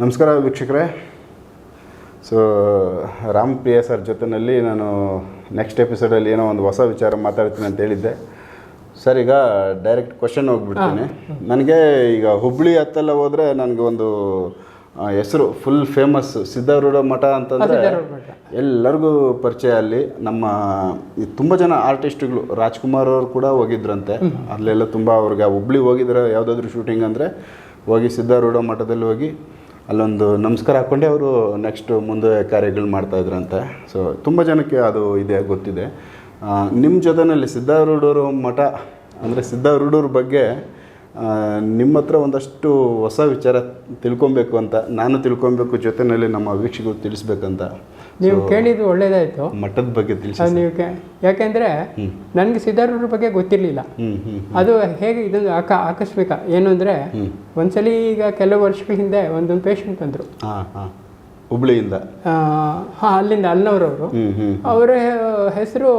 ನಮಸ್ಕಾರ ವೀಕ್ಷಕರೇ. ಸೊ ರಾಮ್ ಪ್ರಿಯ ಸರ್ ಜೊತೆಯಲ್ಲಿ ನಾನು ನೆಕ್ಸ್ಟ್ ಎಪಿಸೋಡಲ್ಲಿ ಏನೋ ಒಂದು ಹೊಸ ವಿಚಾರ ಮಾತಾಡ್ತೀನಿ ಅಂತ ಹೇಳಿದ್ದೆ. ಸರ್ ಈಗ ಡೈರೆಕ್ಟ್ ಕ್ವಶನ್ ಹೋಗ್ಬಿಡ್ತೀನಿ. ನನಗೆ ಈಗ ಹುಬ್ಳಿ ಹತ್ತೆಲ್ಲ ಹೋದರೆ ನನಗೆ ಒಂದು ಹೆಸರು ಫುಲ್ ಫೇಮಸ್ ಸಿದ್ಧಾರೂಢ ಮಠ ಅಂತಂದರೆ ಎಲ್ಲರಿಗೂ ಪರಿಚಯ ಅಲ್ಲಿ. ನಮ್ಮ ತುಂಬ ಜನ ಆರ್ಟಿಸ್ಟ್ಗಳು ರಾಜ್ಕುಮಾರ್ ಅವರು ಕೂಡ ಹೋಗಿದ್ರಂತೆ. ಅಲ್ಲೆಲ್ಲ ತುಂಬ ಅವ್ರಿಗೆ ಹುಬ್ಳಿ ಹೋಗಿದ್ರೆ ಯಾವುದಾದ್ರೂ ಶೂಟಿಂಗ್ ಅಂದರೆ ಹೋಗಿ ಸಿದ್ಧಾರೂಢ ಮಠದಲ್ಲಿ ಹೋಗಿ ಅಲ್ಲೊಂದು ನಮಸ್ಕಾರ ಹಾಕ್ಕೊಂಡೆ ಅವರು ನೆಕ್ಸ್ಟ್ ಮುಂದೆ ಕಾರ್ಯಗಳು ಮಾಡ್ತಾಯಿದ್ರಂತೆ ಸೊ ತುಂಬ ಜನಕ್ಕೆ ಅದು ಇದೆ, ಗೊತ್ತಿದೆ. ನಿಮ್ಮ ಜೊತೆಯಲ್ಲಿ ಸಿದ್ಧಾರೂಢರು ಮಠ, ಅಂದರೆ ಸಿದ್ಧಾರೂಢರ ಬಗ್ಗೆ ನಿಮ್ಮ ಹತ್ರ ಒಂದಷ್ಟು ಹೊಸ ವಿಚಾರ ತಿಳ್ಕೊಬೇಕು ಅಂತ ನಾನು ತಿಳ್ಕೊಬೇಕು ಜೊತೆಯಲ್ಲಿ ನಮ್ಮ ವೀಕ್ಷಕರು ತಿಳಿಸ್ಬೇಕಂತ. ನೀವು ಕೇಳಿದ್ದು ಒಳ್ಳೇದಾಯ್ತು. ಮಠದ ಬಗ್ಗೆ ತಿಳಿಸಿ ನೀವು ಯಾಕೆಂದ್ರೆ ನನಗೆ ಸಿದ್ಧಾರೂಢರ ಬಗ್ಗೆ ಗೊತ್ತಿರಲಿಲ್ಲ. ಅದು ಹೇಗೆ ಇದೊಂದು ಆಕ ಆಕಸ್ಮಿಕ ಏನು ಅಂದರೆ ಒಂದ್ಸಲಿ ಈಗ ಕೆಲವು ವರ್ಷಗಳ ಹಿಂದೆ ಒಂದೊಂದು ಪೇಷಂಟ್ ಬಂದರು. ಹಾಂ ಹಾಂ. ಹುಬ್ಳಿಯಿಂದ. ಹಾಂ ಅಲ್ಲಿಂದ ಹ್ಞೂ ಅವರ ಹೆಸರು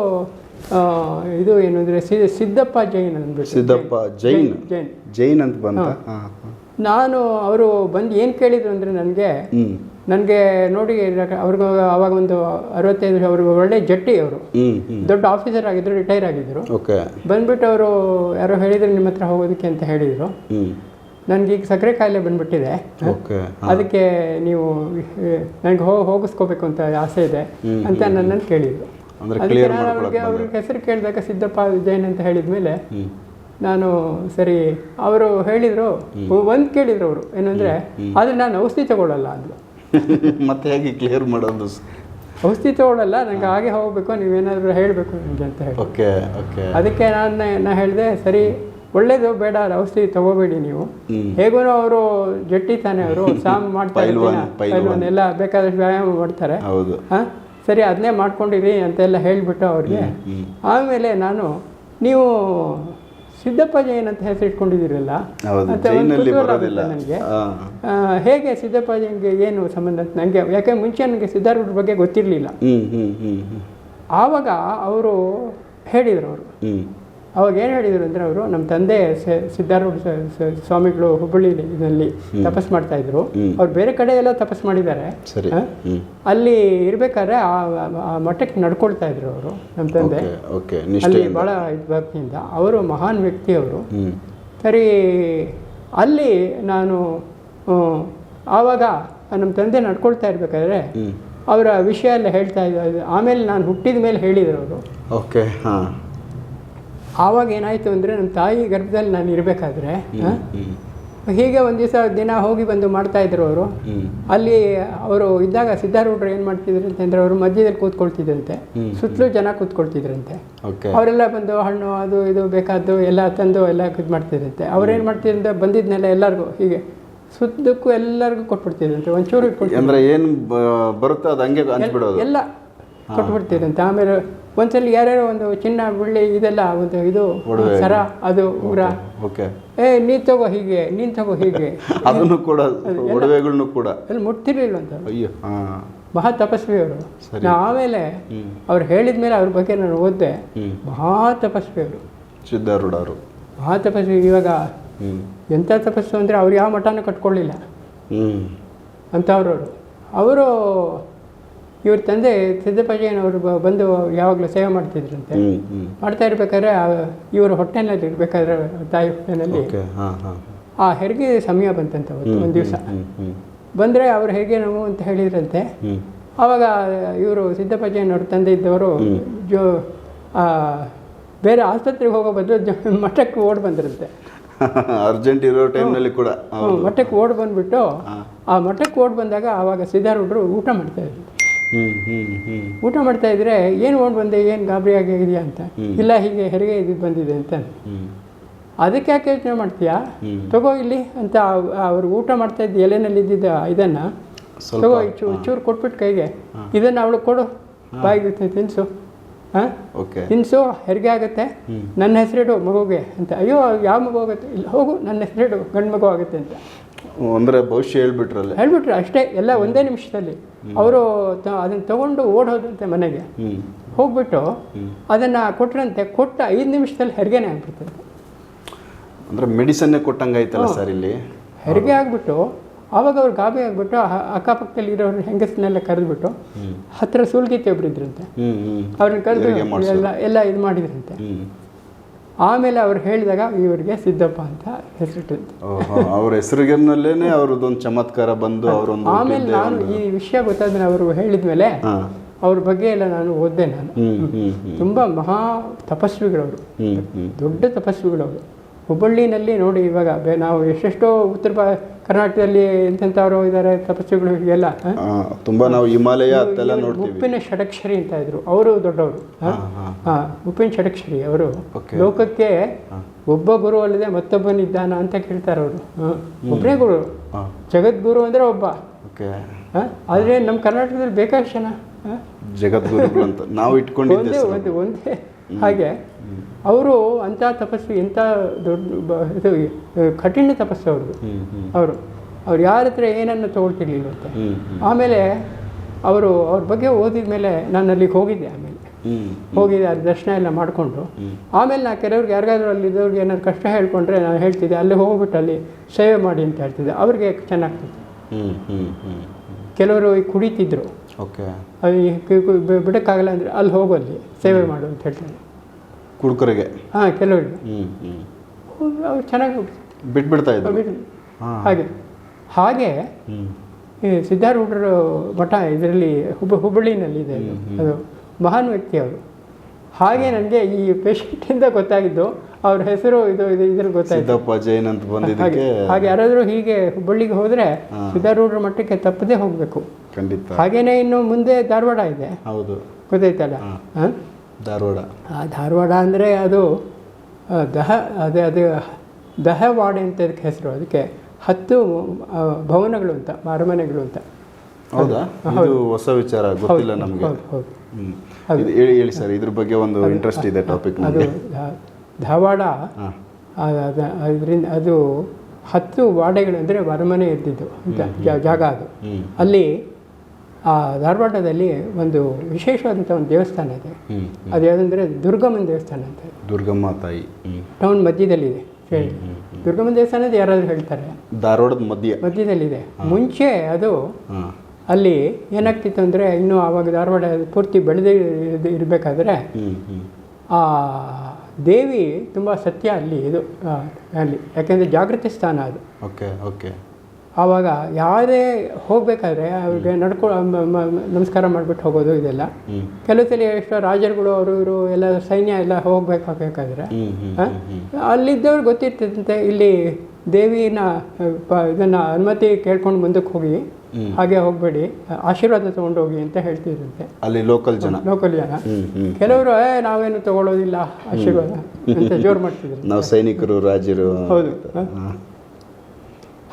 ಇದು ಏನು ಅಂದರೆ ಸಿದ್ದಪ್ಪ ಜೈನ್ ಅಂದ್ಬಿಟ್ಟು ಸಿದ್ದಪ್ಪ ಜೈನ್. ಜೈನ್ ಜೈನ್. ಅಂತ ಬಂದ ನಾನು ಅವರು ಬಂದು ಏನು ಕೇಳಿದ್ರು ಅಂದರೆ ನನಗೆ ನನಗೆ ನೋಡಿ ಅವ್ರಿಗೂ ಅವಾಗ ಒಂದು ಅರವತ್ತೈದು ಅವರು ಒಳ್ಳೆ ಜಟ್ಟಿ ಅವರು. ದೊಡ್ಡ ಆಫೀಸರ್ ಆಗಿದ್ರು ರಿಟೈರ್ ಆಗಿದ್ರು. ಓಕೆ. ಬಂದ್ಬಿಟ್ಟು ಅವರು ಯಾರೋ ಹೇಳಿದ್ರು ನಿಮ್ಮ ಹತ್ರ ಹೋಗೋದಕ್ಕೆ ಅಂತ ಹೇಳಿದರು. ಈಗ ಸಕ್ಕರೆ ಕಾಯಿಲೆ ಬಂದ್ಬಿಟ್ಟಿದೆ. ಓಕೆ. ಅದಕ್ಕೆ ನೀವು ನನಗೆ ಹೋಗಿಸ್ಕೋಬೇಕು ಅಂತ ಆಸೆ ಇದೆ ಅಂತ ನನ್ನನ್ನು ಕೇಳಿದರು. ಅಂದರೆ ಕ್ಲಿಯರ್ ಮಾಡ್ಕೊಳ್ಳೋಕೆ ಅವ್ರ ಹೆಸರು ಕೇಳಿದಾಗ ಸಿದ್ದಪ್ಪ ವಿಜಯನ್ ಅಂತ ಹೇಳಿದ ಮೇಲೆ ನಾನು ಸರಿ ಅವರು ಹೇಳಿದರು ಒಂದು ಕೇಳಿದ್ರು ಅವರು. ಏನಂದರೆ ಆದರೆ ನಾನು ಔಷಧಿ ತಗೊಳ್ಳಲ್ಲ ಅಂದರು. ಮತ್ತೆ ಹೇಗೆ ಕ್ಲಿಯರ್ ಮಾಡೋದು? ಔಷಧಿ ತಗೊಳ್ಳಲ್ಲ ನನಗೆ ಹಾಗೆ ಹೋಗಬೇಕು ನೀವೇನಾದರೂ ಹೇಳಬೇಕು ನನಗೆ ಅಂತ ಹೇಳಿ. Okay okay. ಅದಕ್ಕೆ ನಾನು ನಾ ಹೇಳಿದೆ ಸರಿ ಒಳ್ಳೇದು ಬೇಡ ಔಷಧಿ ತಗೋಬೇಡಿ ನೀವು. ಹೇಗೂ ಅವರು ಜಟ್ಟಿ ತಾನೆ ಅವರು ಸಾಮ್ ಮಾಡ್ತಾ ಎಲ್ಲ ಬೇಕಾದಷ್ಟು ವ್ಯಾಯಾಮ ಮಾಡ್ತಾರೆ. ಹೌದು. ಹಾಂ? ಸರಿ ಅದನ್ನೇ ಮಾಡ್ಕೊಂಡಿರಿ ಅಂತೆಲ್ಲ ಹೇಳಿಬಿಟ್ಟು ಅವ್ರಿಗೆ ಆಮೇಲೆ ನಾನು ನೀವು ಸಿದ್ದಪ್ಪ ಜೈನ್ ಅಂತ ಹೆಸರು ಇಟ್ಕೊಂಡಿದ್ದೀರಲ್ಲ ಹೌದು ಅಂತ ಒಂದು ಜೈನಲ್ಲಿ ಕುತೂಹಲ ಬರೋದಿಲ್ಲ. ಆಗುತ್ತೆ ನನಗೆ. ಹೇಗೆ ಸಿದ್ದಪ್ಪ ಜೈನ್ಗೆ ಏನು ಸಂಬಂಧ ಅಂತ ನನಗೆ ಯಾಕೆ ಮುಂಚೆ ನನಗೆ ಸಿದ್ಧಾರ್ಥ ಬಗ್ಗೆ ಗೊತ್ತಿರಲಿಲ್ಲ. ಆವಾಗ ಅವರು ಹೇಳಿದರು ಅವರು. ಅವಾಗ ಏನು ಹೇಳಿದರು ಅಂದರೆ ಅವರು ನಮ್ಮ ತಂದೆ ಸಿದ್ಧಾರೂಢ ಸ್ವಾಮಿಗಳು ಹುಬ್ಬಳ್ಳಿನಲ್ಲಿ ತಪಸ್ ಮಾಡ್ತಾ ಇದ್ರು. ಹ್ಮ್. ಅವ್ರು ಬೇರೆ ಕಡೆ ಎಲ್ಲ ತಪಸ್ ಮಾಡಿದ್ದಾರೆ. ಅಲ್ಲಿ ಇರಬೇಕಾದ್ರೆ ಆ ಮಠಕ್ಕೆ ನಡ್ಕೊಳ್ತಾ ಇದ್ರು ಅವರು ನಮ್ಮ ತಂದೆ. ಅಲ್ಲಿ ಭಾಳ ಭಕ್ತಿಯಿಂದ ಅವರು ಮಹಾನ್ ವ್ಯಕ್ತಿ ಅವರು. ಸರಿ ಅಲ್ಲಿ ನಾನು ಆವಾಗ ನಮ್ಮ ತಂದೆ ನಡ್ಕೊಳ್ತಾ ಇರ್ಬೇಕಾದ್ರೆ ಅವರ ವಿಷಯ ಎಲ್ಲ ಹೇಳ್ತಾ ಇದ್ದ ಆಮೇಲೆ ನಾನು ಹುಟ್ಟಿದ ಮೇಲೆ ಹೇಳಿದರು ಅವರು. ಓಕೆ ಹಾಂ. ಆವಾಗ ಏನಾಯಿತು ಅಂದರೆ ನಮ್ಮ ತಾಯಿ ಗರ್ಭದಲ್ಲಿ ನಾನು ಇರಬೇಕಾದ್ರೆ ಹೀಗೆ ಒಂದು ದಿವಸ ದಿನ ಹೋಗಿ ಬಂದು ಮಾಡ್ತಾ ಇದ್ರು ಅವರು. ಅಲ್ಲಿ ಅವರು ಇದ್ದಾಗ ಸಿದ್ಧಾರೂಢರು ಏನು ಮಾಡ್ತಿದ್ರು ಅಂತಂದ್ರೆ ಅವರು ಮಧ್ಯದಲ್ಲಿ ಕೂತ್ಕೊಳ್ತಿದ್ರಂತೆ. ಸುತ್ತಲೂ ಜನ ಕೂತ್ಕೊಳ್ತಿದ್ರಂತೆ. ಅವರೆಲ್ಲ ಬಂದು ಹಣ್ಣು ಅದು ಇದು ಬೇಕಾದ್ದು ಎಲ್ಲ ತಂದು ಎಲ್ಲ ಇದು ಮಾಡ್ತಿದ್ರಂತೆ. ಅವ್ರೇನು ಮಾಡ್ತಿದ್ರಂತೆ? ಬಂದಿದ್ನೆಲ್ಲ ಎಲ್ಲರಿಗೂ ಹೀಗೆ ಸುತ್ತಕ್ಕೂ ಎಲ್ಲರಿಗೂ ಕೊಟ್ಬಿಡ್ತಿದ್ರಂತೆ. ಒಂಚೂರು ಇಟ್ಕೊಂಡು ಅಂದ್ರೆ ಏನು ಬರುತ್ತೋ ಅದು ಹಂಗೆ ಎಲ್ಲ ಕೊಟ್ಬಿಡ್ತಿದ್ರಂತೆ. ಆಮೇಲೆ ಒಂದ್ಸಲಿ ಯಾರ್ಯಾರೋ ಒಂದು ಚಿನ್ನ ಬೆಳ್ಳಿ ಇದೆಲ್ಲ ಒಂದು ಇದು ಸರ ಅದು ಉರ. ಓಕೆ. ಏ ನೀನ್ ತಗೋ ಹೀಗೆ ನೀನ್ ತಗೋ ಹೀಗೆ. ಅದನ್ನು ಕೂಡ ಒಡವೆಗಳನ್ನು ಕೂಡ. ಅಲ್ಲಿ ಮುಟ್ತಿರ್ಲಿಲ್ಲ ಅಂತ. ಅಯ್ಯೋ ಬಹಳ ತಪಸ್ವಿ ಅವರು. ನಾ ಆಮೇಲೆ ಅವ್ರು ಹೇಳಿದ ಮೇಲೆ ಅವ್ರ ಬಗ್ಗೆ ನಾನು ಓದಿದೆ. ಬಹಳ ತಪಸ್ವಿ ಅವರು ಸಿದ್ಧಾರೂಢರು. ಬಹಳ ತಪಸ್ವಿ ಇವಾಗ ಎಂತ ಎಂಥ ತಪಸ್ಸು ಅಂದರೆ ಅವ್ರು ಯಾವ ಮಠನೂ ಕಟ್ಕೊಳ್ಳಿಲ್ಲ. ಅಂತ ಅಂಥವ್ರವರು ಅವರು ಇವ್ರ ತಂದೆ ಸಿದ್ದಪ್ಪಯ್ಯನವರು ಬಂದು ಯಾವಾಗಲೂ ಸೇವೆ ಮಾಡ್ತಿದ್ರಂತೆ. ಮಾಡ್ತಾ ಇರ್ಬೇಕಾದ್ರೆ ಇವರು ಹೊಟ್ಟೆನಲ್ಲಿ ಇರ್ಬೇಕಾದ್ರೆ ತಾಯಿ ಹೊಟ್ಟೆನಲ್ಲಿ ಆ ಹೆರಿಗೆ ಸಮಯ ಬಂತಂತೆ ಒಂದು ದಿವಸ. ಬಂದರೆ ಅವ್ರು ಹೇಗೆ ನೋವು ಅಂತ ಹೇಳಿದ್ರಂತೆ. ಆವಾಗ ಇವರು ಸಿದ್ದಪ್ಪಯ್ಯನವ್ರ ತಂದೆ ಇದ್ದವರು ಜೋ ಆ, ಬೇರೆ ಆಸ್ಪತ್ರೆಗೆ ಹೋಗೋ ಬದಲು ಮಠಕ್ಕೆ ಓಡ್ ಬಂದ್ರಂತೆ. ಅರ್ಜೆಂಟ್ ಇರೋ ಟೈಮ್ನಲ್ಲಿ ಕೂಡ. ಮಠಕ್ಕೆ ಓಡ್ ಬಂದ್ಬಿಟ್ಟು ಆ ಮಠಕ್ಕೆ ಓಡ್ ಬಂದಾಗ ಆವಾಗ ಸಿದ್ಧಾರೂಢರು ಊಟ ಮಾಡ್ತಾ ಇದ್ರು ಊಟ ಮಾಡ್ತಾ ಇದ್ರೆ ಏನು ಓಡ್ ಬಂದೆ ಏನು ಗಾಬರಿ ಆಗಿದೆಯಾ ಅಂತ. ಇಲ್ಲ ಹೀಗೆ ಹೆರಿಗೆ ಇದು ಬಂದಿದೆ ಅಂತ. ಅದಕ್ಕೆ ಯಾಕೆ ಯೋಚನೆ ಮಾಡ್ತೀಯಾ? ತಗೋ ಇಲ್ಲಿ ಅಂತ ಅವರು ಊಟ ಮಾಡ್ತಾ ಇದ್ದ ಎಲೆನಲ್ಲಿ ಇದ್ದಿದ್ದ ಇದನ್ನ ತಗೋ ಚೂರು ಕೊಟ್ಬಿಟ್ಟು ಕೈಗೆ. ಇದನ್ನ ಅವಳು ಕೊಡು. ಬಾಯಿಗೆ ತಿನ್ಸು. ಹಾಂ? ತಿನ್ಸು ಹೆರಿಗೆ ಆಗುತ್ತೆ. ನನ್ನ ಹೆಸರಿಡು ಮಗುಗೆ ಅಂತ. ಅಯ್ಯೋ ಯಾವ ಮಗು ಆಗುತ್ತೆ? ಇಲ್ಲ ಹೋಗು ನನ್ನ ಹೆಸರಿಡು ಗಂಡು ಮಗು ಆಗುತ್ತೆ ಅಂತ. ಅಂದರೆ ಭವಿಷ್ಯ ಹೇಳ್ಬಿಟ್ರಲ್ಲ. ಹೇಳ್ಬಿಟ್ರೆ ಅಷ್ಟೇ ಎಲ್ಲ ಒಂದೇ ನಿಮಿಷದಲ್ಲಿ. ಅವರು ಅದನ್ನು ತಗೊಂಡು ಓಡೋದಂತೆ ಮನೆಗೆ. ಹೋಗ್ಬಿಟ್ಟು ಅದನ್ನು ಕೊಟ್ಟರಂತೆ ಕೊಟ್ಟ ಐದು ನಿಮಿಷದಲ್ಲಿ ಹೆರಿಗೆನೇ ಆಗ್ಬಿಡ್ತದೆ. ಅಂದರೆ ಮೆಡಿಸನ್ನೇ ಕೊಟ್ಟಂಗಾಯ್ತಲ್ಲ ಸರ್ ಇಲ್ಲಿ? ಹೆರಿಗೆ ಆಗಿಬಿಟ್ಟು ಆವಾಗ ಅವ್ರು ಗಾಬರಿ ಆಗಿಬಿಟ್ಟು ಅಕ್ಕಪಕ್ಕದಲ್ಲಿ ಇರೋರು ಹೆಂಗಸನ್ನೆಲ್ಲ ಕರೆದ್ಬಿಟ್ಟು ಹತ್ತಿರ ಸುಳ್ಗಿತ್ತೆ ಒಬ್ರು ಹ್ಮ್ ಅವ್ರನ್ನ ಕರೆದು ಎಲ್ಲ ಎಲ್ಲ ಇದು ಮಾಡಿದ್ರಂತೆ. ಆಮೇಲೆ ಅವ್ರು ಹೇಳಿದಾಗ ಇವರಿಗೆ ಸಿದ್ದಪ್ಪ ಅಂತ ಹೆಸರಿಟ್ಟಿದ್ದು. ಅವ್ರ ಹೆಸರಿಗೆನಲ್ಲೇನೆ ಅವ್ರದ್ದೊಂದು ಚಮತ್ಕಾರ ಬಂದು ಅವರೊಂದು ಆಮೇಲೆ ನಾನು ಈ ವಿಷಯ ಗೊತ್ತಾದ್ರೆ ಅವರು ಹೇಳಿದ್ಮೇಲೆ ಮೇಲೆ ಅವ್ರ ಬಗ್ಗೆ ಎಲ್ಲ ನಾನು ಓದ್ದೆ ನಾನು. ತುಂಬ ಮಹಾ ತಪಸ್ವಿಗಳವರು. ದೊಡ್ಡ ತಪಸ್ವಿಗಳವರು. ಹುಬ್ಬಳ್ಳಿನಲ್ಲಿ ನೋಡಿ ಇವಾಗ ನಾವು ಎಷ್ಟೆಷ್ಟೋ ಉತ್ತರ ಕರ್ನಾಟಕದಲ್ಲಿ ಎಂತೆಂಥವ್ರು ಇದ್ದಾರೆ ತಪಸ್ವಿಗಳು ಎಲ್ಲ ತುಂಬಾ ನಾವು ಹಿಮಾಲಯ ಅತ್ತೆಲ್ಲ ನೋಡ್ತೀವಿ. ಉಪ್ಪಿನ ಷಡಕ್ಷರಿ ಅಂತ ಇದ್ರು. ಅವರು ದೊಡ್ಡವರು ಹ? ಉಪ್ಪಿನ ಷಡಕ್ಷರಿ ಅವರು. ಲೋಕಕ್ಕೆ ಒಬ್ಬ ಗುರು ಅಲ್ಲದೆ ಮತ್ತೊಬ್ಬನಿದ್ದಾನ ಅಂತ ಕೇಳ್ತಾರೆ ಅವರು ಒಬ್ಬನೇ ಗುರು. ಜಗದ್ಗುರು ಅಂದ್ರೆ ಒಬ್ಬ? ಆದ್ರೆ ನಮ್ಮ ಕರ್ನಾಟಕದಲ್ಲಿ ಬೇಕಾಷ್ಟು ಜನ ಜಗದ್ಗುರು ಅಂತ ನಾವು ಇಟ್ಕೊಂಡು ಒಂದೇ ಒಂದೇ ಹಾಗೆ ಅವರು ಅಂಥ ತಪಸ್ವಿ ಎಂಥ ದೊಡ್ಡ ಇದು ಕಠಿಣ ತಪಸ್ಸು ಅವ್ರದ್ದು. ಅವರು. ಅವ್ರು ಯಾರ ಹತ್ರ ಏನನ್ನು ಹ್ಮ್ ಆಮೇಲೆ ಅವರು ಅವ್ರ ಬಗ್ಗೆ ಓದಿದ ಮೇಲೆ ನಾನು ಅಲ್ಲಿಗೆ ಹೋಗಿದ್ದೆ ಆಮೇಲೆ. ಹೋಗಿದ್ದೆ ಅಲ್ಲಿ ದರ್ಶನ ಎಲ್ಲ ಮಾಡಿಕೊಂಡು. ಆಮೇಲೆ ನಾ ಕೆಲವ್ರಿಗೆ ಯಾರಿಗಾದ್ರೂ ಅಲ್ಲಿ ಇದ್ದವ್ರಿಗೆ ಏನಾದ್ರು ಕಷ್ಟ ಹೇಳ್ಕೊಂಡ್ರೆ ನಾನು ಹೇಳ್ತಿದ್ದೆ ಅಲ್ಲಿ ಹೋಗ್ಬಿಟ್ಟು ಅಲ್ಲಿ ಸೇವೆ ಮಾಡಿ ಅಂತ ಹೇಳ್ತಿದ್ದೆ. ಅವ್ರಿಗೆ ಚೆನ್ನಾಗ್ತಿತ್ತು. ಕೆಲವರು ಕುಡಿತಿದ್ರು. ಓಕೆ. ಬಿಡಕ್ಕಾಗಲ್ಲ ಅಂದರೆ ಅಲ್ಲಿ ಹೋಗು ಅಲ್ಲಿ ಸೇವೆ ಮಾಡು ಅಂತ ಹೇಳ್ತಾರೆ ಕುಡ್ಕರಿಗೆ. ಹಾಂ ಕೆಲವರಿಗೆ. ಹ್ಞೂ ಹ್ಞೂ ಅವ್ರು ಚೆನ್ನಾಗಿ ಬಿಟ್ಬಿಡ್ತಾ ಇದ್ರು ಬಿಟ್ಟು ಹಾಗೆ. ಹಾಗೆ ಸಿದ್ಧಾರೂಢರು ಈ ಸಿದ್ಧಾರೂಢರ ಮಠ ಇದರಲ್ಲಿ ಹುಬ್ಬ ಹುಬ್ಬಳ್ಳಿನಲ್ಲಿ ಇದೆ ಅದು. ಅದು ಮಹಾನ್ ವ್ಯಕ್ತಿ ಅವರು. ಹಾಗೆ ನನಗೆ ಈ ಪೇಷಂಟಿಂದ ಗೊತ್ತಾಗಿದ್ದು ಅವ್ರ ಹೆಸರು ಇದು ಇದು ಇದ್ರ ಗೊತ್ತಾಯ್ತು. ಸಿದ್ದಪ್ಪ ಜೈನ್ ಅಂತ ಹಾಗೆ ಬಂದಿದ್ದಕ್ಕೆ ಹಾಗೆ ಯಾರಾದರೂ ಹೀಗೆ ಹುಬ್ಬಳ್ಳಿಗೆ ಹೋದರೆ. ಸಿದ್ಧಾರೂಢರ ಮಠಕ್ಕೆ ತಪ್ಪದೇ ಹೋಗಬೇಕು. ಖಂಡಿತ. ಹಾಗೇನೇ ಇನ್ನು ಮುಂದೆ ಧಾರವಾಡ ಇದೆ. ಹೌದು. ಗೊತ್ತಾಯ್ತಲ್ಲ? ಹಾ. ಧಾರವಾಡ. ಆ ಧಾರವಾಡ ಅಂದರೆ ಅದು ದಹ ಅದೇ ಅದು ದಹವಾಡ ಅಂತ ಅದಕ್ಕೆ ಹೆಸರು. ಅದಕ್ಕೆ ಹತ್ತು ಭವನಗಳು ಅಂತ ಅರಮನೆಗಳು ಅಂತ. ಹೌದಾ? ಇದು ಹೊಸ ವಿಚಾರ ಗೊತ್ತಿಲ್ಲ ನಮಗೆ. ಹೌದು ಹೇಳಿ ಹೇಳಿ ಸರ್ ಇದ್ರ ಬಗ್ಗೆ ಒಂದು ಇಂಟ್ರೆಸ್ಟ್ ಇದೆ ಟಾಪಿಕ್ ಅದು ಧಾರವಾಡ ಅದರಿಂದ ಅದು ಹತ್ತು ವಾಡೆಗಳು ಅಂದರೆ ಅರಮನೆ ಇದ್ದಿದ್ದು ಅಂತ ಜಾಗ ಅದು. ಅಲ್ಲಿ ಆ ಧಾರವಾಡದಲ್ಲಿ ಒಂದು ವಿಶೇಷವಾದಂಥ ಒಂದು ದೇವಸ್ಥಾನ ಇದೆ. ಅದು ಯಾವುದಂದ್ರೆ ದುರ್ಗಮ್ಮನ ದೇವಸ್ಥಾನ ಅಂತ. ದುರ್ಗಮ್ಮ ತಾಯಿ. ಟೌನ್ ಮಧ್ಯದಲ್ಲಿದೆ. ಹೇಳಿ. ದುರ್ಗಮ್ಮನ ದೇವಸ್ಥಾನ ಯಾರಾದರೂ ಹೇಳ್ತಾರೆ? ಧಾರವಾಡದ ಮಧ್ಯ. ಮಧ್ಯದಲ್ಲಿದೆ. ಮುಂಚೆ ಅದು ಅಲ್ಲಿ ಏನಾಗ್ತಿತ್ತು ಅಂದರೆ ಇನ್ನೂ ಆವಾಗ ಧಾರವಾಡ ಪೂರ್ತಿ ಬೆಳೆದೇ ಇರಬೇಕಾದ್ರೆ ಆ ದೇವಿ ತುಂಬ ಸತ್ಯ ಅಲ್ಲಿ ಇದು ಅಲ್ಲಿ. ಯಾಕೆಂದರೆ ಜಾಗೃತಿ ಸ್ಥಾನ ಅದು. Okay okay. ಆವಾಗ ಯಾರೇ ಹೋಗಬೇಕಾದ್ರೆ ಅವ್ರಿಗೆ ನಡ್ಕೊ ನಮಸ್ಕಾರ ಮಾಡಿಬಿಟ್ಟು ಹೋಗೋದು ಇದೆಲ್ಲ. ಕೆಲವು ಸಲ ಎಷ್ಟೋ ರಾಜರುಗಳು ಅವರು ಇವರು ಎಲ್ಲ ಸೈನ್ಯ ಎಲ್ಲ ಹೋಗ್ಬೇಕಾಗಬೇಕಾದ್ರೆ. ಅಲ್ಲಿದ್ದವ್ರು ಗೊತ್ತಿರ್ತದಂತೆ ಇಲ್ಲಿ ದೇವಿನ ಇದನ್ನ ಅನುಮತಿ ಕೇಳ್ಕೊಂಡು ಮುಂದಕ್ಕೆ ಹೋಗಿ ಹಾಗೆ ಹೋಗಬೇಡಿ ಆಶೀರ್ವಾದ ತೊಗೊಂಡು ಹೋಗಿ ಅಂತ ಹೇಳ್ತಿದ್ರಂತೆ. ಅಲ್ಲಿ ಲೋಕಲ್ ಜನ. ಲೋಕಲ್ ಜನ. ಕೆಲವರು ನಾವೇನು ತಗೊಳ್ಳೋದಿಲ್ಲ ಆಶೀರ್ವಾದ ಅಂತ ಜೋರು ಮಾಡ್ತಿದ್ರು. ನಾವು ಸೈನಿಕರು ರಾಜರು. ಹೌದು.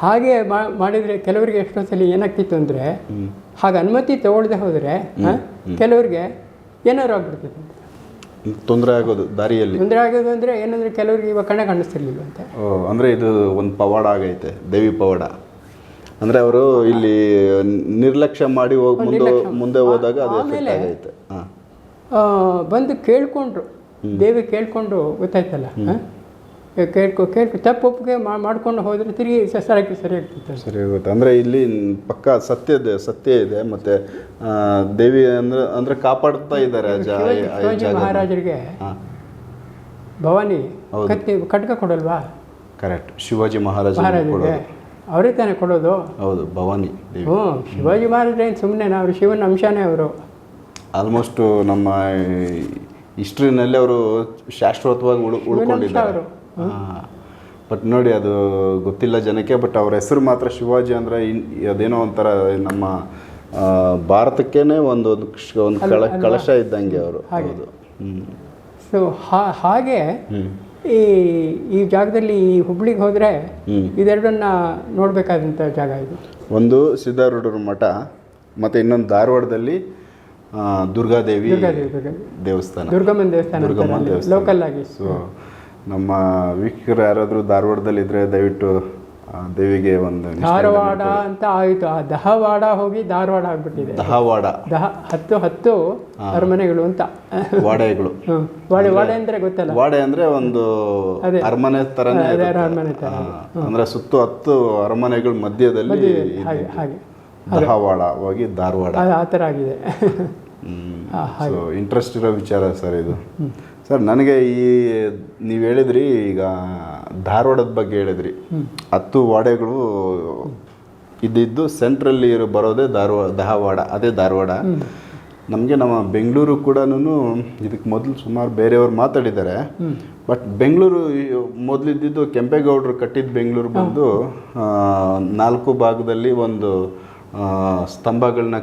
ಹಾಗೆ ಮಾಡಿದ್ರೆ ಕೆಲವರಿಗೆ ಎಷ್ಟೋ ಸಲ ಏನಾಗ್ತಿತ್ತು ಅಂದರೆ ಹಾಗೆ ಅನುಮತಿ ತಗೊಳ್ಳದೆ ಹೋದರೆ ಕೆಲವರಿಗೆ ಏನಾದ್ರು ಆಗ್ಬಿಡ್ತದೆ ತೊಂದರೆ ಆಗೋದು ದಾರಿಯಲ್ಲಿ. ತೊಂದರೆ ಆಗೋದು ಅಂದರೆ ಏನಂದರೆ ಕೆಲವರಿಗೆ ಇವಾಗ ಕಣ್ಣೆ ಕಾಣಿಸ್ತಿರ್ಲಿಲ್ಲ ಅಂತ ಅಂದರೆ ಇದು ಒಂದು ಪವಾಡ ಆಗೈತೆ ದೇವಿ ಪವಾಡ. ಅಂದರೆ ಅವರು ಇಲ್ಲಿ ನಿರ್ಲಕ್ಷ್ಯ ಮಾಡಿ ಹೋಗಿ ಮುಂದೆ. ಮುಂದೆ ಹೋದಾಗ ಅದು ಆಗೈತೆ. ಬಂದು ಕೇಳ್ಕೊಂಡ್ರು. ದೇವಿ ಕೇಳ್ಕೊಂಡು ಗೊತ್ತಾಯ್ತಲ್ಲ? ಕೇಳ್ಕೊ ಕೇಳ್ಕೊ ತಪ್ಪು ಒಪ್ಪಿಗೆ ಮಾಡ್ಕೊಂಡು ಹೋದರೆ ತಿರುಗಿ ಸರಿ ಆಗ್ತಿತ್ತು ಸರಿ ಹೋಗುತ್ತೆ ಅಂದರೆ ಇಲ್ಲಿ ಪಕ್ಕ ಸತ್ಯ ಇದೆ ಸತ್ಯ ಇದೆ ಮತ್ತೆ ದೇವಿ ಅಂದ್ರೆ ಅಂದರೆ ಕಾಪಾಡ್ತಾ ಇದ್ದಾರೆ ಶಿವಾಜಿ. ಮಹಾರಾಜರಿಗೆ ಭವಾನಿ. ಕತ್ತಿ ಕಟ್ಕ ಕೊಡಲ್ವಾ? ಕರೆಕ್ಟ್. ಶಿವಾಜಿ ಮಹಾರಾಜ ಮಹಾರಾಜರಿಗೆ ಅವರೇ ತಾನೇ ಕೊಡೋದು? ಹೌದು ಭವಾನಿ ಹ್ಞೂ ಶಿವಾಜಿ ಮಹಾರಾಜ ಏನು ಸುಮ್ಮನೆ ಅವರು ಶಿವನ ಅಂಶನೇ ಅವರು. ಆಲ್ಮೋಸ್ಟ್ ನಮ್ಮ ಹಿಸ್ಟ್ರಿನಲ್ಲಿ ಅವರು ಶಾಶ್ವತವಾಗಿ ಉಳು ಉಳ್ಕೊಂಡಿದ್ದಾರೆ. ಬಟ್ ನೋಡಿ ಅದು ಗೊತ್ತಿಲ್ಲ ಜನಕ್ಕೆ ಬಟ್ ಅವ್ರ ಹೆಸರು ಮಾತ್ರ ಶಿವಾಜಿ ಅಂದರೆ ಅದೇನೋ ಒಂಥರ ನಮ್ಮ ಭಾರತಕ್ಕೇನೆ ಒಂದು ಒಂದು ಕಳ ಕಳಶ ಇದ್ದಂಗೆ ಅವರು. ಹೌದು. ಸೊ ಹಾಗೆ ಈ ಈ ಜಾಗದಲ್ಲಿ ಈ ಹುಬ್ಳಿಗೆ ಹೋದರೆ ಇದೆರಡನ್ನ ನೋಡಬೇಕಾದಂಥ ಜಾಗ ಇದು. ಒಂದು ಸಿದ್ಧಾರೂಢರ ಮಠ ಮತ್ತು ಇನ್ನೊಂದು ಧಾರವಾಡದಲ್ಲಿ ದುರ್ಗಾದೇವಿ ದೇವಸ್ಥಾನ. ದುರ್ಗಮ್ಮನ ದೇವಸ್ಥಾನ. ಲೋಕಲ್ ಆಗಿ. ಸೊ ನಮ್ಮ ವೀಕ್ಷಕರು ಯಾರಾದರೂ ಧಾರವಾಡದಲ್ಲಿದ್ದರೆ ದಯವಿಟ್ಟು ಆ ದೇವಿಗೆ ಒಂದು ಧಾರವಾಡ ಅಂತ ಆಯಿತು. ಆ ದಹವಾಡ ಹೋಗಿ ಧಾರವಾಡ ಆಗ್ಬಿಟ್ಟಿದೆ. ದಹವಾಡ. ದಹ ಹತ್ತು ಹತ್ತು ಅರಮನೆಗಳು ಅಂತ. ವಾಡೆಗಳು. ವಾಡೆ ವಾಡೆ ಅಂದ್ರೆ ಗೊತ್ತಲ್ಲ? ವಾಡೆ ಅಂದ್ರೆ ಒಂದು ಅರಮನೆ ತರನೇ ಅರಮನೆ ತರ. ಅಂದ್ರೆ ಸುತ್ತು ಹತ್ತು ಅರಮನೆಗಳ ಮಧ್ಯದಲ್ಲಿ ಹಾಗೆ ಹಾಗೆ. ದಹವಾಡ ಹೋಗಿ ಧಾರವಾಡ. ಆ ತರ ಆಗಿದೆ. ಇಂಟ್ರೆಸ್ಟ್ ಇರೋ ವಿಚಾರ ಸರ್ ಇದು. ಸರ್ ನನಗೆ ಈ ನೀವು ಹೇಳಿದ್ರಿ ಈಗ ಧಾರವಾಡದ ಬಗ್ಗೆ ಹೇಳಿದ್ರಿ. ಹತ್ತು ವಾಡೆಗಳು ಇದ್ದಿದ್ದು ಸೆಂಟ್ರಲ್ಲಿ ಇರೋ ಬರೋದೇ ಧಾರವಾಡ ದಹವಾಡ ಅದೇ ಧಾರವಾಡ. ನಮಗೆ ನಮ್ಮ ಬೆಂಗಳೂರು ಕೂಡ ಇದಕ್ಕೆ ಮೊದಲು ಸುಮಾರು ಬೇರೆಯವರು ಮಾತಾಡಿದ್ದಾರೆ. ಬಟ್ ಬೆಂಗಳೂರು ಮೊದಲಿದ್ದಿದ್ದು ಕೆಂಪೇಗೌಡರು ಕಟ್ಟಿದ ಬೆಂಗಳೂರು ಬಂದು ನಾಲ್ಕು ಭಾಗದಲ್ಲಿ ಒಂದು ಸ್ತಂಭಗಳನ್ನ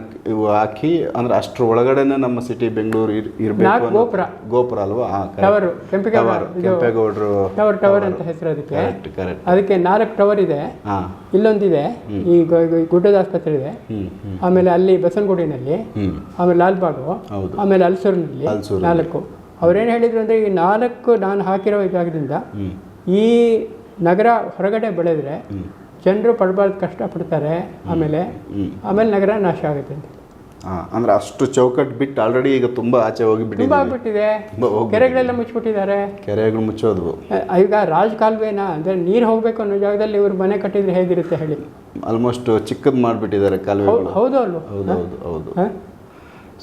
ಹಾಕಿ ಅಂದ್ರೆ ಅಷ್ಟ್ರ ಒಳಗಡೆನೆ ನಮ್ಮ ಸಿಟಿ ಬೆಂಗಳೂರು ಇರಬೇಕು ಗೋಪುರ. ಗೋಪುರ ಅಲ್ವಾ? ಟವರ್ ಕೆಂಪೇಗೌಡರು ಟವರ್ ಟವರ್ ಅಂತ ಹೆಸರು ಅದಕ್ಕೆ. ಅದಕ್ಕೆ ನಾಲ್ಕು ಟವರ್ ಇದೆ. ಇಲ್ಲೊಂದಿದೆ. ಈ ಗುಡ್ಡದ ಆಸ್ಪತ್ರೆ ಇದೆ. ಆಮೇಲೆ ಅಲ್ಲಿ ಬಸವನಗುಡಿನಲ್ಲಿ ಹ್ಮ್. ಆಮೇಲೆ ಲಾಲ್ಬಾಗು ಆಮೇಲೆ ಅಲ್ಸೂರಿನಲ್ಲಿ ನಾಲ್ಕು. ಅವ್ರೇನು ಹೇಳಿದ್ರು ಅಂದ್ರೆ ಈ ನಾಲ್ಕು ನಾನು ಹಾಕಿರೋ ಜಾಗದಿಂದ ಈ ನಗರ ಹೊರಗಡೆ ಬೆಳೆದ್ರೆ ಜನರು ಪಡಬಾರ್ದು ಕಷ್ಟಪಡ್ತಾರೆ ಆಮೇಲೆ ಆಮೇಲೆ ನಗರ ನಾಶ ಆಗುತ್ತೆ ಅಂತ. ಅಂದ್ರೆ ಅಷ್ಟು ಚೌಕಟ್ಟು ಬಿಟ್ಟು ಆಲ್ರೆಡಿ ಈಗ ತುಂಬಾ ಆಚೆ ಹೋಗಿ ತುಂಬ ಆಗ್ಬಿಟ್ಟಿದೆ. ಕೆರೆಗಳೆಲ್ಲ ಮುಚ್ಚಿಬಿಟ್ಟಿದ್ದಾರೆ. ಕೆರೆಗಳು ಮುಚ್ಚೋದು ಈಗ ರಾಜ್ ಕಾಲುವೆನ ಅಂದರೆ ನೀರು ಹೋಗಬೇಕು ಅನ್ನೋ ಜಾಗದಲ್ಲಿ ಇವ್ರು ಮನೆ ಕಟ್ಟಿದ್ರೆ ಹೇಗಿರುತ್ತೆ ಹೇಳಿ? ಆಲ್ಮೋಸ್ಟ್ ಚಿಕ್ಕದ್ ಮಾಡಿಬಿಟ್ಟಿದ್ದಾರೆ ಕಾಲುವೆಗಳು. ಹೌದು ಅಲ್ವ? ಹೌದು ಹೌದು ಹೌದು.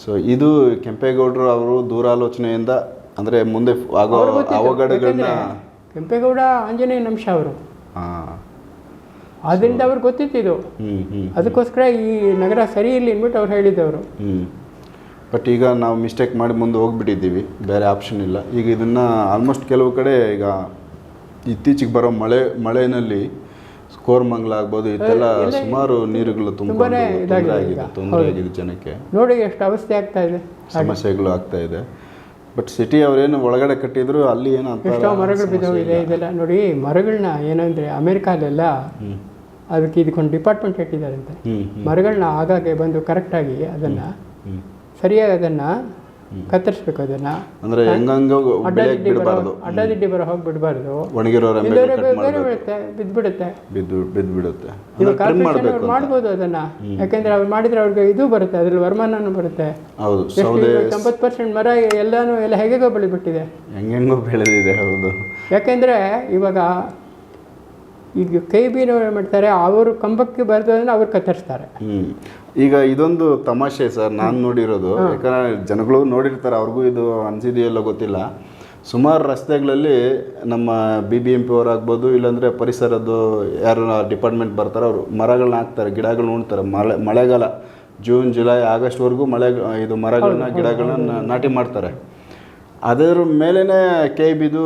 ಸೊ ಇದು ಕೆಂಪೇಗೌಡರು ಅವರು ದೂರಾಲೋಚನೆಯಿಂದ ಅಂದ್ರೆ ಮುಂದೆ ಆಗೋ ಅವಘಡಗಳನ್ನ ಕೆಂಪೇಗೌಡ ಆಂಜನೇಯ ಅಂಶ ಅವರು. ಹಾ. ಆದ್ದರಿಂದ ಅವ್ರಿಗೆ ಗೊತ್ತಿತ್ತು ಇದು ಹ್ಮ್ ಹ್ಮ್. ಅದಕ್ಕೋಸ್ಕರ ಈ ನಗರ ಸರಿ ಇಲ್ಲ ಅಂದ್ಬಿಟ್ಟು ಅವ್ರು ಹೇಳಿದ್ದವರು. ಹ್ಮ್. ಬಟ್ ಈಗ ನಾವು ಮಿಸ್ಟೇಕ್ ಮಾಡಿ ಮುಂದೆ ಹೋಗ್ಬಿಟ್ಟಿದ್ದೀವಿ. ಬೇರೆ ಆಪ್ಷನ್ ಇಲ್ಲ. ಈಗ ಇದನ್ನು ಆಲ್ಮೋಸ್ಟ್ ಕೆಲವು ಕಡೆ ಈಗ ಇತ್ತೀಚೆಗೆ ಬರೋ ಮಳೆ ಮಳೆನಲ್ಲಿ ಕೋರ್ಮಂಗ್ಲ ಆಗ್ಬೋದು ಇದೆಲ್ಲ ಸುಮಾರು ನೀರುಗಳು ತುಂಬಾ ಆಗಿದೆ ತೊಂದರೆ ಆಗಿದೆ ಜನಕ್ಕೆ. ನೋಡಿ ಎಷ್ಟು ಅವಸ್ಥೆ ಆಗ್ತಾ ಇದೆ. ಸಮಸ್ಯೆಗಳು ಆಗ್ತಾ ಇದೆ. ಬಟ್ ಸಿಟಿ ಅವರೇನು ಒಳಗಡೆ ಕಟ್ಟಿದ್ರು ಅಲ್ಲಿ ಏನು ಎಷ್ಟೋ ಮರಗಳು ಇದೆ ಇದೆಲ್ಲ ನೋಡಿ ಮರಗಳನ್ನ ಏನಂದ್ರೆ ಅಮೇರಿಕಾಲೆಲ್ಲ ಅದಕ್ಕೆ ಇದಕ್ಕೊಂದು ಡಿಪಾರ್ಟ್ಮೆಂಟ್ ಇಟ್ಟಿದ್ದಾರೆ ಅಂತ ಮರಗಳನ್ನ ಆಗಾಗ್ಗೆ ಬಂದು ಕರೆಕ್ಟಾಗಿ ಅದನ್ನ ಸರಿಯಾಗಿ ಅದನ್ನ ಕತ್ತರಿಸ್ಬೇಕು ಅದನ್ನ. ಅಂದ್ರೆ ಅಡ್ಡದಿಡ್ಡಿ ಬರೋ ಅಡ್ಡದಿಡ್ಡಿ ಬರೋ ಹೋಗಿ ಬಿಡಬಾರ್ದು. ಒಣಗಿರೋ ಬೇರೆ ಬಿದ್ದುಬಿಡುತ್ತೆ. ಬಿದ್ದು ಬಿದ್ದು ಬಿಡುತ್ತೆ ಇವಾಗ ಕಾರ್ಪೊರೇಷನ್ ಅವ್ರು ಮಾಡ್ಬೋದು ಅದನ್ನ. ಯಾಕಂದ್ರೆ ಅವ್ರು ಮಾಡಿದ್ರೆ ಅವ್ರಿಗೆ ಇದು ಬರುತ್ತೆ ಅದ್ರಲ್ಲಿ ವರಮಾನನೂ ಬರುತ್ತೆ. ಹೌದು ಸೌದೆ ತೊಂಬತ್ತು ಪರ್ಸೆಂಟ್ ಮರ ಎಲ್ಲಾನು ಎಲ್ಲ ಹೇಗೆಗೋ ಬೆಳಿಬಿಟ್ಟಿದೆ ಹೆಂಗೆಂಗೋ ಬೆಳೆದಿದೆ ಹೌದು. ಯಾಕೆಂದ್ರೆ ಇವಾಗ ಈಗ ಕೈ ಬೀನವ್ರು ಏನು ಮಾಡ್ತಾರೆ ಅವರು ಕಂಬಕ್ಕೆ ಬರೆದೋದನ್ನ ಅವ್ರು ಕತ್ತರಿಸ್ತಾರೆ. ಈಗ ಇದೊಂದು ತಮಾಷೆ ಸರ್ ನಾನು ನೋಡಿರೋದು. ಯಾಕಂದ್ರೆ ಜನಗಳು ನೋಡಿರ್ತಾರೆ ಅವ್ರಿಗೂ ಇದು ಅನ್ಸಿದೆಯಲ್ಲೋ ಗೊತ್ತಿಲ್ಲ. ಸುಮಾರು ರಸ್ತೆಗಳಲ್ಲಿ ನಮ್ಮ ಬಿ ಬಿ ಎಂ ಪಿ ಅವರಾಗ್ಬೋದು ಇಲ್ಲಾಂದರೆ ಪರಿಸರದ್ದು ಯಾರು ಡಿಪಾರ್ಟ್ಮೆಂಟ್ ಬರ್ತಾರೆ ಅವರು ಮರಗಳನ್ನ ಹಾಕ್ತಾರೆ ಗಿಡಗಳನ್ನ ಉಣ್ತಾರೆ. ಮಳೆ ಮಳೆಗಾಲ ಜೂನ್ ಜುಲೈ ಆಗಸ್ಟ್ವರೆಗೂ ಮಳೆ ಇದು ಮರಗಳನ್ನ ಗಿಡಗಳನ್ನ ನಾಟಿ ಮಾಡ್ತಾರೆ. ಅದರ ಮೇಲೇ ಕೆ ಬಿದು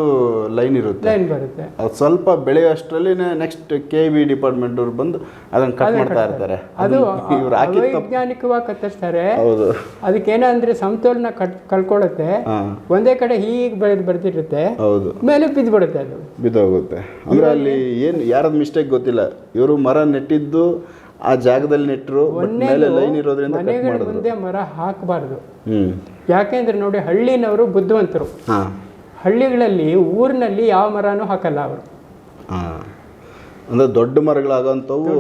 ಲೈನ್ ಇರುತ್ತೆ. ಲೈನ್ ಬರುತ್ತೆ. ಅದು ಸ್ವಲ್ಪ ಬೆಳೆಯೋಷ್ಟರಲ್ಲಿ ನೆಕ್ಸ್ಟ್ ಕೆ ಬಿ ಡಿಪಾರ್ಟ್ಮೆಂಟ್ ಅವ್ರು ಬಂದು ಅದನ್ನ ಕಟ್ ಮಾಡ್ತಾ ಇರ್ತಾರೆ. ಅದು ಇವ್ರು ವೈಜ್ಞಾನಿಕವಾಗಿ ಕತ್ತರಿಸ್ತಾರೆ. ಹೌದು. ಅದಕ್ಕೇನಂದ್ರೆ ಸಮತೋಲನ ಕಟ್ ಕಳ್ಕೊಳ್ಳುತ್ತೆ ಒಂದೇ ಕಡೆ ಹೀಗೆ ಬೆಳೆದು ಬರ್ತಿರುತ್ತೆ ಹೌದು. ಮೇಲೆ ಬಿದ್ದುಬಿಡುತ್ತೆ ಅದು. ಬಿದ್ದೋಗುತ್ತೆ. ಅಂದ್ರೆ ಅಲ್ಲಿ ಏನು ಯಾರದ್ ಮಿಸ್ಟೇಕ್ ಗೊತ್ತಿಲ್ಲ. ಇವರು ಮರ ನೆಟ್ಟಿದ್ದು ಆ ಜಾಗದಲ್ಲಿ ನೆಟ್ಟರು ಮೇಲೆ ಲೈನ್ ಇರೋದ್ರಿಂದ ಮನೆಗಳ ಮುಂದೆ ಮರ ಹಾಕಬಾರ್ದು. ಯಾಕೆಂದ್ರೆ ನೋಡಿ ಹಳ್ಳಿನವರು ಬುದ್ಧಿವಂತರು. ಹಳ್ಳಿಗಳಲ್ಲಿ ಊರಿನಲ್ಲಿ ಯಾವ ಮರನೂ ಹಾಕಲ್ಲ ಅವರು. ಅಂದ್ರೆ ದೊಡ್ಡ ಮರಗಳಾಗಂತವು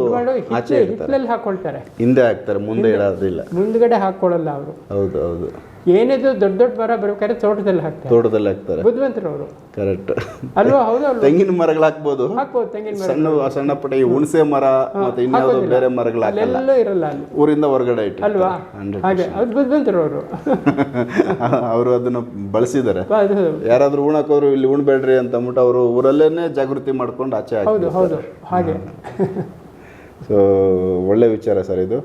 ಆಚೆ ಹಿತ್ತಲಲ್ಲಿ ಹಾಕೊಳ್ತಾರೆ. ಹಿಂದೆ ಹಾಕ್ತಾರೆ ಮುಂದೆ ಇಡೋದಿಲ್ಲ ಮುಂದ್ಗಡೆ ಹಾಕೊಳ್ಳಲ್ಲ ಅವರು. ಹೌದು ಹೌದು. ಏನಿದು ದೊಡ್ಡ ದೊಡ್ಡ ಮರ ಬರ್ಬೇಕಾದ್ರೆ ತೋಟದಲ್ಲಿ ಹಾಕ್ತಾರೆ. ತೋಟದಲ್ಲಿ ಹಾಕ್ತಾರೆ. ಬುದ್ಧಿವಂತರು ಅವರು ಕರೆಕ್ಟ್ ಅಲ್ವಾ? ಹೌದು ತೆಂಗಿನ ಮರಗಳು ಹಾಕ್ಬೋದು. ಹಾಕ್ಬೋದು ತೆಂಗಿನ ಮರ ಸಣ್ಣ ಸಣ್ಣ ಪುಟ್ಟ ಈ ಹುಣಸೆ ಮರ ಮತ್ತೆ ಇನ್ಯಾವುದೋ ಬೇರೆ ಮರಗಳು ಹಾಕಲ್ಲ. ಅಲ್ಲೆಲ್ಲೂ ಇರಲ್ಲ ಅಲ್ಲಿ. ಊರಿಂದ ಹೊರಗಡೆ ಇಟ್ಟು ಅಲ್ವಾ? ಹಾಗೆ. ಅದು ಬುದ್ಧಿವಂತರು ಅವರು ಅವರು ಅದನ್ನ ಬಳಸಿದ್ದಾರೆ. ಯಾರಾದ್ರೂ ಉಣಕೋರು ಇಲ್ಲಿ ಉಣ್ಬೇಡ್ರಿ ಅಂತ ಅಂದ್ಬಿಟ್ಟು ಅವರು ಊರಲ್ಲೇನೆ ಜಾಗೃತಿ ಮಾಡ್ಕೊಂಡು ಆಚೆ ಹೌದು ಹೌದು. ಹಾಗೆ. ಸೊ ಒಳ್ಳೆ ವಿಚಾರ ಸರ್ ಇದು.